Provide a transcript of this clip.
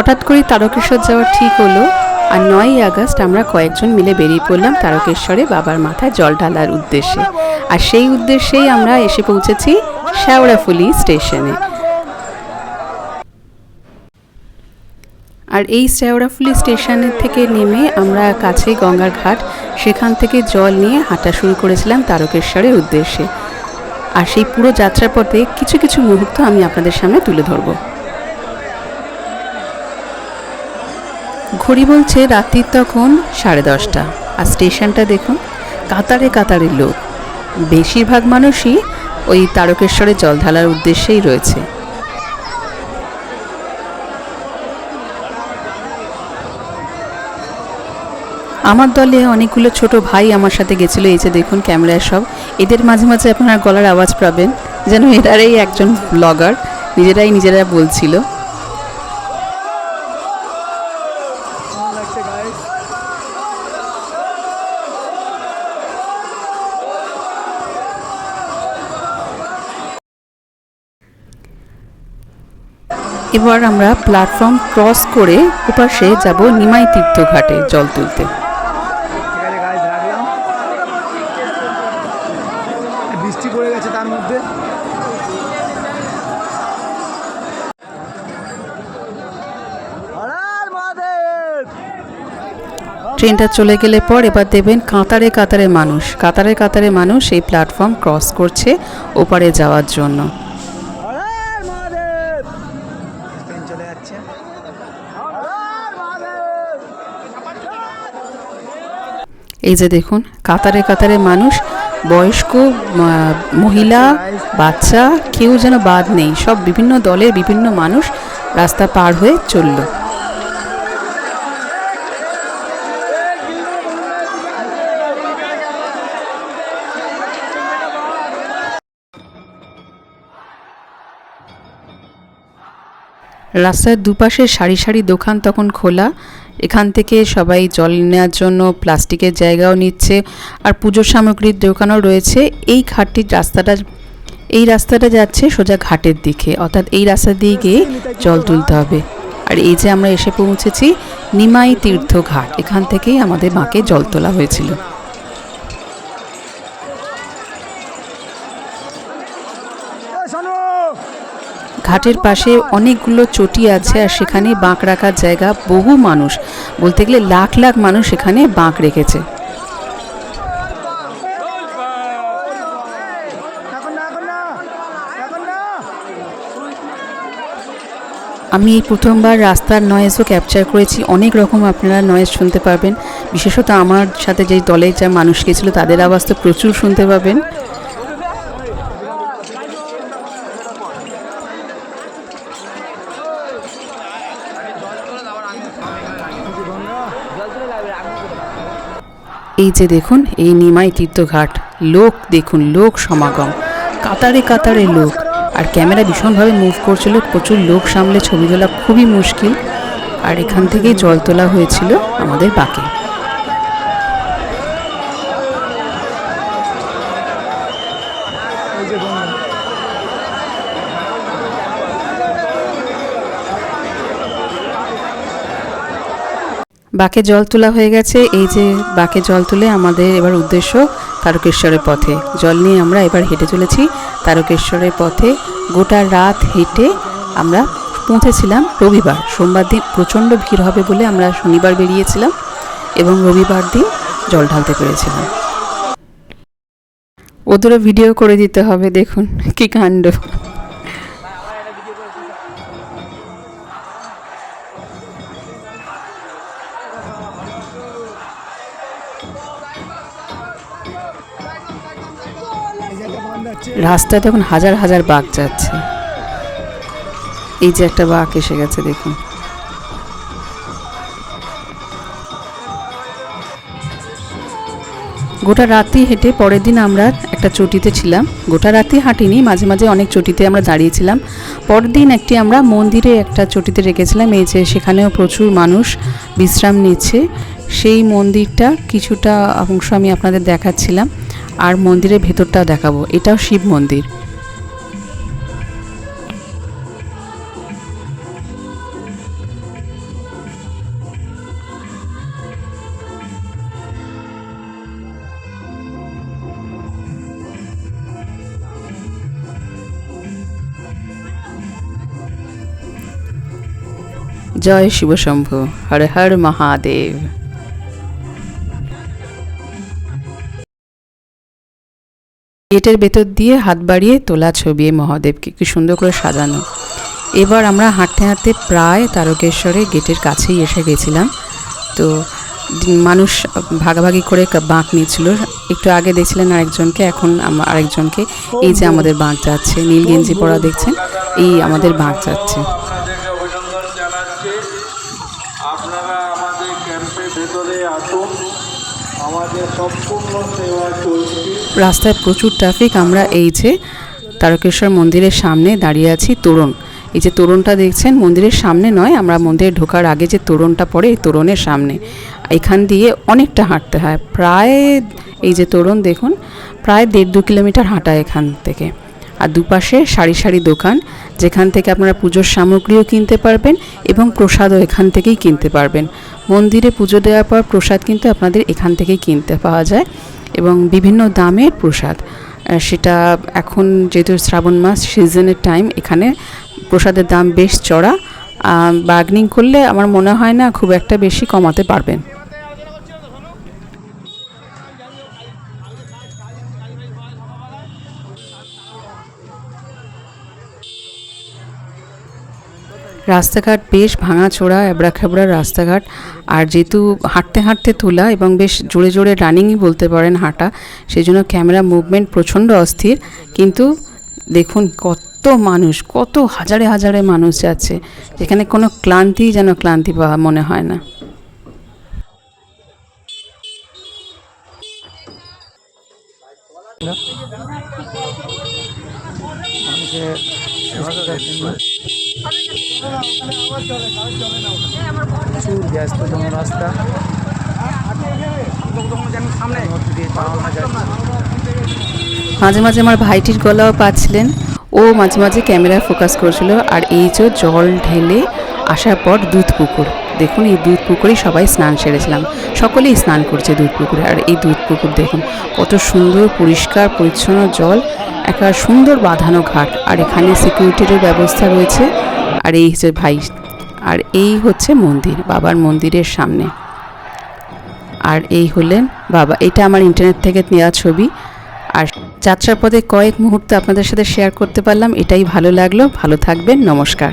হঠাৎ করেই তারকেশ্বর যাওয়ার ঠিক হলো, আর নয়ই আগস্ট আমরা কয়েকজন মিলে বেরিয়ে পড়লাম তারকেশ্বরে বাবার মাথায় জল ঢালার উদ্দেশ্যে। আর সেই উদ্দেশ্যেই আমরা এসে পৌঁছেছি শ্যাওড়াফুলি স্টেশনে। আর এই শ্যাওড়াফুলি স্টেশনের থেকে নেমে আমরা কাছেই গঙ্গার ঘাট, সেখান থেকে জল নিয়ে হাঁটা শুরু করেছিলাম তারকেশ্বরের উদ্দেশ্যে। আর সেই পুরো যাত্রাপথে কিছু কিছু মুহূর্ত আমি আপনাদের সামনে তুলে ধরবো। ঘড়ি বলছে রাত্রির তখন সাড়ে দশটা। আর স্টেশনটা দেখুন, কাতারে কাতারে লোক। বেশিরভাগ মানুষই ওই তারকেশ্বরে জল ঢালার উদ্দেশ্যেই রয়েছে। আমার দলে অনেকগুলো ছোট ভাই আমার সাথে গেছিল, এই যে দেখুন ক্যামেরায় সব। এদের মাঝে মাঝে আপনার গলার আওয়াজ পাবেন, যেন এরাই একজন ব্লগার নিজেরাই নিজেরা বলছিল। এবার আমরা প্ল্যাটফর্ম ক্রস করে ওপাশে যাব নিমাই তীর্থ ঘাটে জল তুলতে। বৃষ্টি পড়ে গেছে তার মধ্যে। ট্রেনটা চলে গেলে পর এবার দেবেন কাতারে কাতারে মানুষ। কাতারে কাতারে মানুষ এই প্ল্যাটফর্ম ক্রস করছে ওপারে যাওয়ার জন্য হরার মহাদেব ট্রেন চলে যাচ্ছে হরার মহাদেব এই যে দেখুন, কাতারে কাতারে মানুষ, বয়স্ক মহিলা, বাচ্চা, কেউ যেন বাদ নেই, সব বিভিন্ন দলের বিভিন্ন মানুষ রাস্তা পার হয়ে চলল। রাস্তার দুপাশে সারি সারি দোকান তখন খোলা এখান থেকে সবাই জল নেওয়ার জন্য প্লাস্টিকের জায়গাও নিচ্ছে আর পুজোর সামগ্রীর দোকানও রয়েছে। এই ঘাটটির রাস্তাটা, এই রাস্তাটা যাচ্ছে সোজা ঘাটের দিকে, অর্থাৎ এই রাস্তা দিয়ে গিয়ে জল তুলতে হবে। আর এই যে আমরা এসে পৌঁছেছি নিমাই তীর্থ ঘাট, এখান থেকেই আমাদের মাকে জল তোলা হয়েছিল। ঘাটের পাশে অনেকগুলো চটি আছে আর সেখানে বাঁক রাখার জায়গা বহু মানুষ। বলতে গেলে লাখ লাখ মানুষ এখানে বাঁক রেখেছে। আমি এই প্রথমবার রাস্তার নয়েজও ক্যাপচার করেছি। অনেক রকম আপনারা নয়েজ শুনতে পারবেন। বিশেষত আমার সাথে যে দলে যা মানুষ গেছিল তাদের আওয়াজ তো প্রচুর শুনতে পাবেন। এই যে দেখুন, এই নিমাই তীর্থঘাট। লোক দেখুন, লোক সমাগম। কাতারে কাতারে লোক। আর ক্যামেরা ভীষণভাবে মুভ করছিল, প্রচুর লোক সামলে ছবি তোলা খুবই মুশকিল। আর এখান থেকেই জল তোলা হয়েছিল আমাদের বাকে। বাকে জল তোলা হয়ে গেছে। এই যে বাকে জল তুলে আমাদের এবার উদ্দেশ্য তারকেশ্বরের পথে। জল নিয়ে আমরা এবার হেঁটে চলেছি তারকেশ্বরের পথে। গোটা রাত হেঁটে আমরা পৌঁছেছিলাম রবিবার। সোমবার দিন প্রচণ্ড ভিড় হবে বলে আমরা শনিবার বেরিয়েছিলাম এবং রবিবার দিন জল ঢালতে পেরেছিলাম। ওদেরও ভিডিও করে দিতে হবে, দেখুন কি কাণ্ড। রাস্তায় তখন হাজার হাজার বাঘ যাচ্ছে। এই যে একটা বাঘ এসে গেছে, দেখুন। গোটা রাতি হেঁটে পরের দিন আমরা একটা চটিতে ছিলাম। গোটা রাতি হাঁটিনি, মাঝে মাঝে অনেক চটিতে আমরা দাঁড়িয়েছিলাম। পরের দিন একটি আমরা মন্দিরে একটা চটিতে রেখেছিলাম, এই যে সেখানেও প্রচুর মানুষ বিশ্রাম নিচ্ছে। সেই মন্দিরটা কিছুটা অংশ আমি আপনাদের দেখাচ্ছিলাম। আর মন্দিরের ভেতরটা দেখাবো। এটাও শিব মন্দির। জয় শিবশম্ভু হর হর মহাদেব। গেটের ভেতর দিয়ে হাত বাড়িয়ে তোলা ছবি মহাদেবকে। কি সুন্দর করে সাজানো। এবার আমরা হাঁটতে হাঁটতে প্রায় তারকেশ্বরে গেটের কাছেই এসে গেছিলাম। তো মানুষ ভাগাভাগি করে বাঁক নিচ্ছিল। একটু আগে দেখছিলেন আরেকজনকে, এখন আরেকজনকে। এই যে আমাদের বাঁক যাচ্ছে, নীল গেঞ্জি পরা দেখছেন, এই আমাদের বাঁক যাচ্ছে। আপনারা আমাদের ক্যাম্পের ভেতরে আসুন। রাস্তায় প্রচুর ট্রাফিক আমরা এই যে তারকেশ্বর মন্দিরের সামনে দাঁড়িয়ে আছি, তোরণ। এই যে তোরণটা দেখছেন, মন্দিরের সামনে নয়, আমরা মন্দিরে ঢোকার আগে যে তোরণটা পড়ে, এই তোরণের সামনে। এখান দিয়ে অনেকটা হাঁটতে হয়। প্রায় এই যে তোরণ দেখুন, প্রায় দেড় দু কিলোমিটার হাঁটা এখান থেকে। আর দুপাশে সারি সারি দোকান, যেখান থেকে আপনারা পুজোর সামগ্রীও কিনতে পারবেন এবং প্রসাদও এখান থেকেই কিনতে পারবেন। মন্দিরে পুজো দেওয়ার পর প্রসাদ কিন্তু আপনাদের এখান থেকেই কিনতে পাওয়া যায় এবং বিভিন্ন দামের প্রসাদ। সেটা এখন যেহেতু শ্রাবণ মাস সিজনের টাইম, এখানে প্রসাদের দাম বেশ চড়া। বার্গনিং করলে আমার মনে হয় না খুব একটা বেশি কমাতে পারবেন। রাস্তাঘাট বেশ ভাঙাচোরা এবড়াখেবড়া রাস্তাঘাট। আর যেহেতু হাঁটতে হাঁটতে তোলা এবং বেশ জোরে জোরে রানিংই বলতে পারেন হাঁটা সেই জন্য ক্যামেরা মুভমেন্ট প্রচণ্ড অস্থির। কিন্তু দেখুন কত মানুষ, কত হাজারে হাজারে মানুষ যাচ্ছে, যেখানে কোনো ক্লান্তি যেন ক্লান্তি মনে হয় না। মানুষের প্রচুর রাস্তা মাঝে মাঝে আমার ভাইটির গলাও পাচ্ছিলেন। ও মাঝে মাঝে ক্যামেরায় ফোকাস করছিল, আর এই যে জল ঢেলে আসার পর দুধ পুকুর। দেখুন, এই দুধ পুকুরেই সবাই স্নান সেরেছিলাম। সকলেই স্নান করছে দুধ পুকুরে। আর এই দুধ পুকুর দেখুন, কত সুন্দর, পরিষ্কার, পরিচ্ছন্ন জল একটা সুন্দর বাঁধানো ঘাট। আর এখানে সিকিউরিটিরও ব্যবস্থা রয়েছে। আর এই হচ্ছে ভাই, আর এই হচ্ছে মন্দির, বাবার মন্দিরের সামনে। আর এই হলেন বাবা, এটা আমার ইন্টারনেট থেকে নেওয়া ছবি। আর যাত্রার পথে কয়েক মুহূর্ত আপনাদের সাথে শেয়ার করতে পারলাম। এটাই ভালো লাগল। ভালো থাকবেন। নমস্কার।